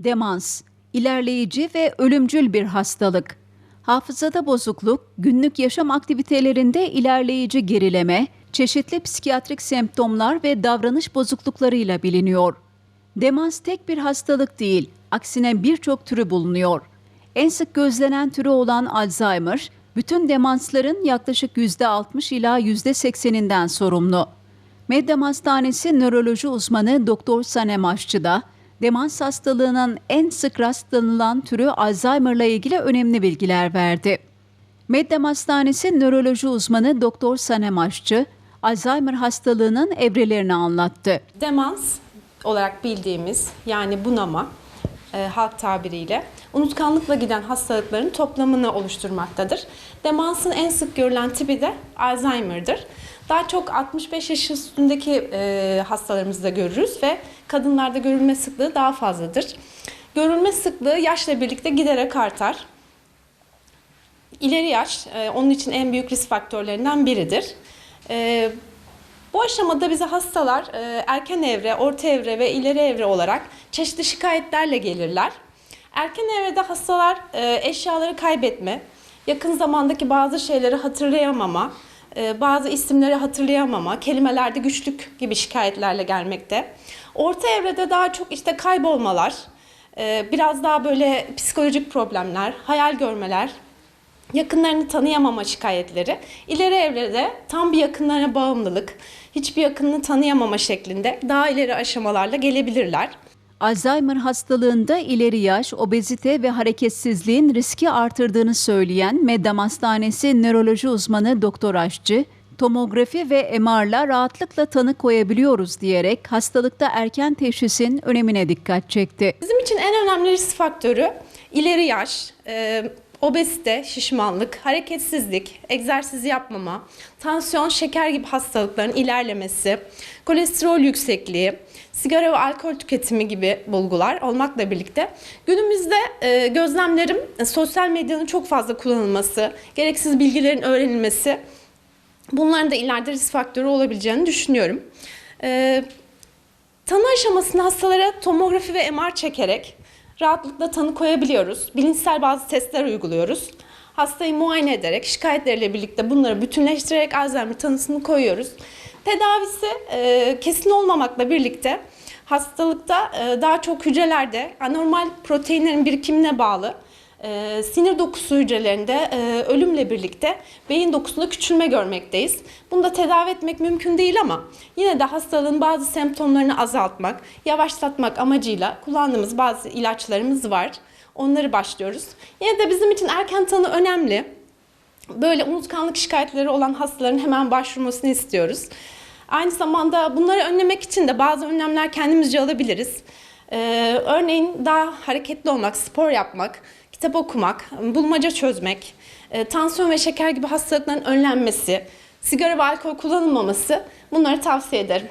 Demans, ilerleyici ve ölümcül bir hastalık. Hafızada bozukluk, günlük yaşam aktivitelerinde ilerleyici gerileme, çeşitli psikiyatrik semptomlar ve davranış bozukluklarıyla biliniyor. Demans tek bir hastalık değil, aksine birçok türü bulunuyor. En sık gözlenen türü olan Alzheimer, bütün demansların yaklaşık %60 ila %80'inden sorumlu. Meddem Hastanesi nöroloji uzmanı Doktor Sanem Aşçı da demans hastalığının en sık rastlanılan türü Alzheimer'la ilgili önemli bilgiler verdi. Meddem Hastanesi nöroloji uzmanı Doktor Sanem Aşçı, Alzheimer hastalığının evrelerini anlattı. Demans olarak bildiğimiz yani bunama e, halk tabiriyle unutkanlıkla giden hastalıkların toplamını oluşturmaktadır. Demansın en sık görülen tipi de Alzheimer'dır. Daha çok 65 yaş üstündeki e, hastalarımızda görürüz ve kadınlarda görülme sıklığı daha fazladır. Görülme sıklığı yaşla birlikte giderek artar. İleri yaş e, onun için en büyük risk faktörlerinden biridir. E, bu aşamada bize hastalar e, erken evre, orta evre ve ileri evre olarak çeşitli şikayetlerle gelirler. Erken evrede hastalar e, eşyaları kaybetme, yakın zamandaki bazı şeyleri hatırlayamama, e, bazı isimleri hatırlayamama, kelimelerde güçlük gibi şikayetlerle gelmekte. Orta evrede daha çok işte kaybolmalar, biraz daha böyle psikolojik problemler, hayal görmeler, yakınlarını tanıyamama şikayetleri, ileri evrede tam bir yakınlarına bağımlılık, hiçbir yakınını tanıyamama şeklinde daha ileri aşamalarla gelebilirler. Alzheimer hastalığında ileri yaş, obezite ve hareketsizliğin riski artırdığını söyleyen Meddam Hastanesi nöroloji uzmanı Doktor Aşçı, tomografi ve MR'la rahatlıkla tanı koyabiliyoruz diyerek hastalıkta erken teşhisin önemine dikkat çekti. Bizim için en önemli risk faktörü ileri yaş, e, obezite, şişmanlık, hareketsizlik, egzersiz yapmama, tansiyon, şeker gibi hastalıkların ilerlemesi, kolesterol yüksekliği, sigara ve alkol tüketimi gibi bulgular olmakla birlikte günümüzde e, gözlemlerim e, sosyal medyanın çok fazla kullanılması, gereksiz bilgilerin öğrenilmesi bunların da ileride risk faktörü olabileceğini düşünüyorum. E, Tanı aşamasında hastalara tomografi ve MR çekerek rahatlıkla tanı koyabiliyoruz. Bilinçsel bazı testler uyguluyoruz. Hastayı muayene ederek, şikayetleriyle birlikte bunları bütünleştirerek Alzheimer tanısını koyuyoruz. Tedavisi e, kesin olmamakla birlikte hastalıkta e, daha çok hücrelerde anormal proteinlerin birikimine bağlı e, sinir dokusu hücrelerinde e, ölümle birlikte beyin dokusunda küçülme görmekteyiz. Bunu da tedavi etmek mümkün değil ama yine de hastalığın bazı semptomlarını azaltmak, yavaşlatmak amacıyla kullandığımız bazı ilaçlarımız var. Onları başlıyoruz. Yine de bizim için erken tanı önemli. Böyle unutkanlık şikayetleri olan hastaların hemen başvurmasını istiyoruz. Aynı zamanda bunları önlemek için de bazı önlemler kendimizce alabiliriz. Ee, örneğin daha hareketli olmak, spor yapmak, kitap okumak, bulmaca çözmek, e, tansiyon ve şeker gibi hastalıkların önlenmesi, sigara ve alkol kullanılmaması bunları tavsiye ederim.